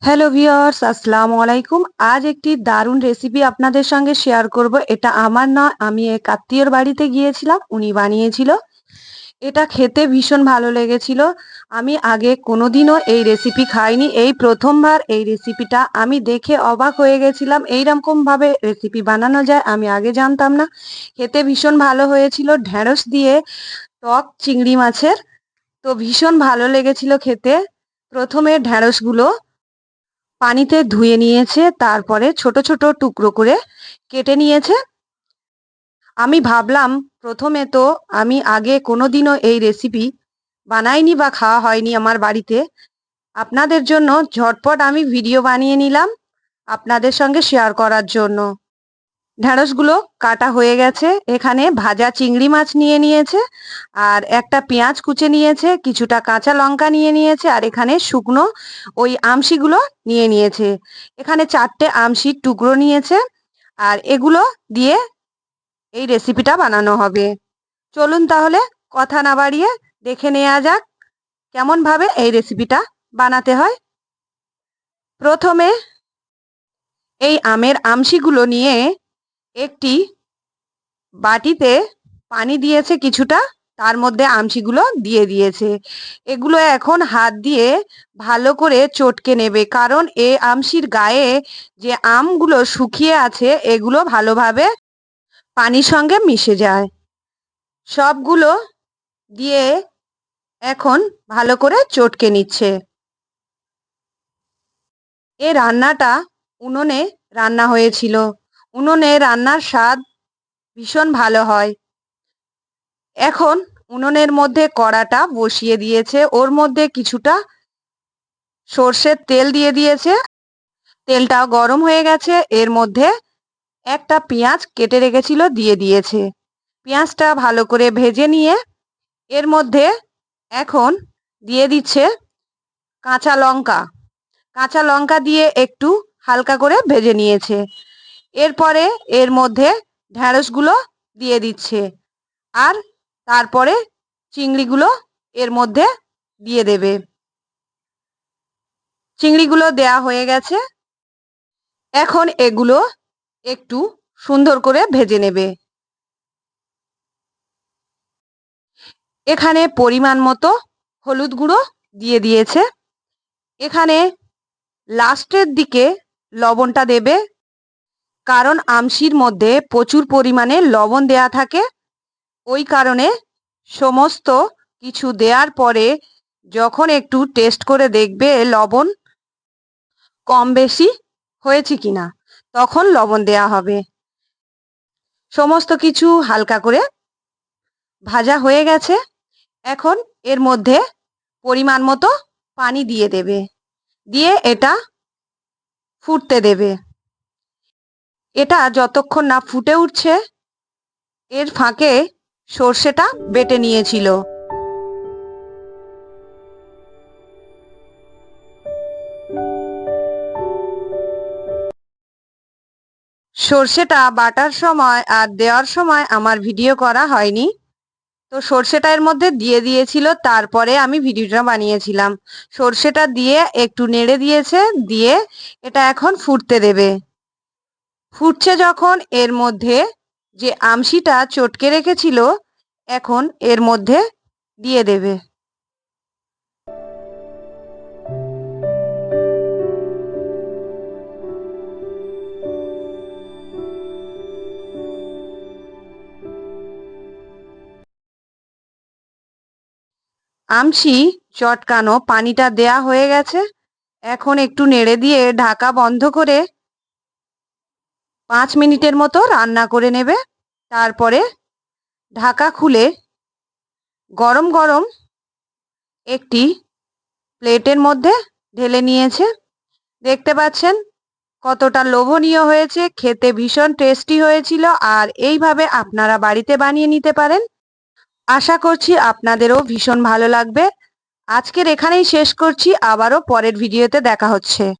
Hello viewers আসসালামু আলাইকুম। আজ একটি দারুণ রেসিপি আপনাদের সঙ্গে শেয়ার করব। এটা আমার নয় আমি এক আত্মীয়র বাড়িতে গিয়েছিলাম, উনি বানিয়েছিল। এটা খেতে ভীষণ ভালো লেগেছিল। আমি আগে কোনোদিনও এই রেসিপি খাইনি। এই প্রথমবার এই রেসিপিটা আমি দেখে অবাক হয়ে গেছিলাম। এইরকমভাবে রেসিপি বানানো যায়, আমি আগে জানতাম না। খেতে ভীষণ ভালো হয়েছিল ঢ্যাঁড়স দিয়ে টক চিংড়ি মাছের। তো ভীষণ ভালো লেগেছিল খেতে। প্রথমে ঢ্যাঁড়সগুলো পানিতে ধুয়ে নিয়েছে, তারপরে ছোট ছোট টুকরো করে কেটে নিয়েছে। আমি ভাবলাম, প্রথমে তো আমি আগে কোনোদিনও এই রেসিপি বানাইনি বা খাওয়া হয়নি আমার বাড়িতে। আপনাদের জন্য ঝটপট আমি ভিডিও বানিয়ে নিলাম আপনাদের সঙ্গে শেয়ার করার জন্য। ঢ্যাঁড়সগুলো কাটা হয়ে গেছে। এখানে ভাজা চিংড়ি মাছ নিয়ে নিয়েছে আর একটা পেঁয়াজ কুচে নিয়েছে, কিছুটা কাঁচা লঙ্কা নিয়ে নিয়েছে আর এখানে শুকনো ওই আমশিগুলো নিয়ে নিয়েছে। এখানে চারটে আমশির টুকরো নিয়েছে আর এগুলো দিয়ে এই রেসিপিটা বানানো হবে। চলুন তাহলে কথা না বাড়িয়ে দেখে নেওয়া যাক কেমনভাবে এই রেসিপিটা বানাতে হয়। প্রথমে এই আমের আমশিগুলো নিয়ে একটি বাটিতে পানি দিয়েছে কিছুটা, তার মধ্যে আমশিগুলো দিয়ে দিয়েছে। এগুলো এখন হাত দিয়ে ভালো করে চটকে নেবে, কারণ এ আমশির গায়ে যে আমগুলো শুকিয়ে আছে, এগুলো ভালোভাবে পানির সঙ্গে মিশে যায়। সবগুলো দিয়ে এখন ভালো করে চটকে নিচ্ছে। এ রান্নাটা উনুনে রান্না হয়েছিল। উনুনে রান্নার স্বাদ ভীষণ ভালো হয়। এখন উনুনের মধ্যে কড়াটা বসিয়ে দিয়েছে। ওর মধ্যে কিছুটা সর্ষের তেল দিয়ে দিয়েছে। তেলটা গরম হয়ে গেছে। এর মধ্যে একটা পেঁয়াজ কেটে রেখেছিল, দিয়ে দিয়েছে। পেঁয়াজটা ভালো করে ভেজে নিয়ে এর মধ্যে এখন দিয়ে দিচ্ছে কাঁচা লঙ্কা। কাঁচা লঙ্কা দিয়ে একটু হালকা করে ভেজে নিয়েছে। এরপরে এর মধ্যে ঢ্যাঁড়সগুলো দিয়ে দিচ্ছে। আর তারপরে চিংড়িগুলো এর মধ্যে দিয়ে দেবে। চিংড়িগুলো দেয়া হয়ে গেছে। এখন এগুলো একটু সুন্দর করে ভেজে নেবে। এখানে পরিমাণ মতো হলুদ গুঁড়ো দিয়ে দিয়েছে। এখানে লাস্টের দিকে লবণটা দেবে কারণ আমশির মধ্যে প্রচুর পরিমাণে লবণ দেয়া থাকে। ওই কারণে সমস্ত কিছু দেওয়ার পরে যখন একটু টেস্ট করে দেখবে লবণ কম বেশি হয়েছে কিনা, তখন লবণ দেয়া হবে। সমস্ত কিছু হালকা করে ভাজা হয়ে গেছে। এখন এর মধ্যে পরিমাণ মতো পানি দিয়ে দেবে। দিয়ে এটা ফুটতে দেবে। এটা যতক্ষণ না ফুটে উঠছে, এর ফাঁকে সর্ষেটা বেটে নিয়েছিল। সর্ষেটা বাটার সময় আর দেওয়ার সময় আমার ভিডিও করা হয়নি। তো সর্ষেটা এর মধ্যে দিয়ে দিয়েছিল, তারপরে আমি ভিডিওটা বানিয়েছিলাম। সর্ষেটা দিয়ে একটু নেড়ে দিয়েছে, দিয়ে এটা এখন ফুটতে দেবে। ফুটছে যখন এর মধ্যে যে আমশিটা চটকে রেখেছিল, এখন এর মধ্যে দিয়ে দেবে। আমশি চটকানো পানিটা দেয়া হয়ে গেছে। এখন একটু নেড়ে দিয়ে ঢাকা বন্ধ করে পাঁচ মিনিটের মতো রান্না করে নেবে। তারপরে ঢাকা খুলে গরম গরম একটি প্লেটের মধ্যে ঢেলে নিয়েছে। দেখতে পাচ্ছেন কতটা লোভনীয় হয়েছে, খেতে ভীষণ টেস্টি হয়েছিল আর এইভাবে আপনারা বাড়িতে বানিয়ে নিতে পারেন। আশা করছি আপনাদেরও ভীষণ ভালো লাগবে। আজকের এখানেই শেষ করছি, আবারও পরের ভিডিওতে দেখা হচ্ছে।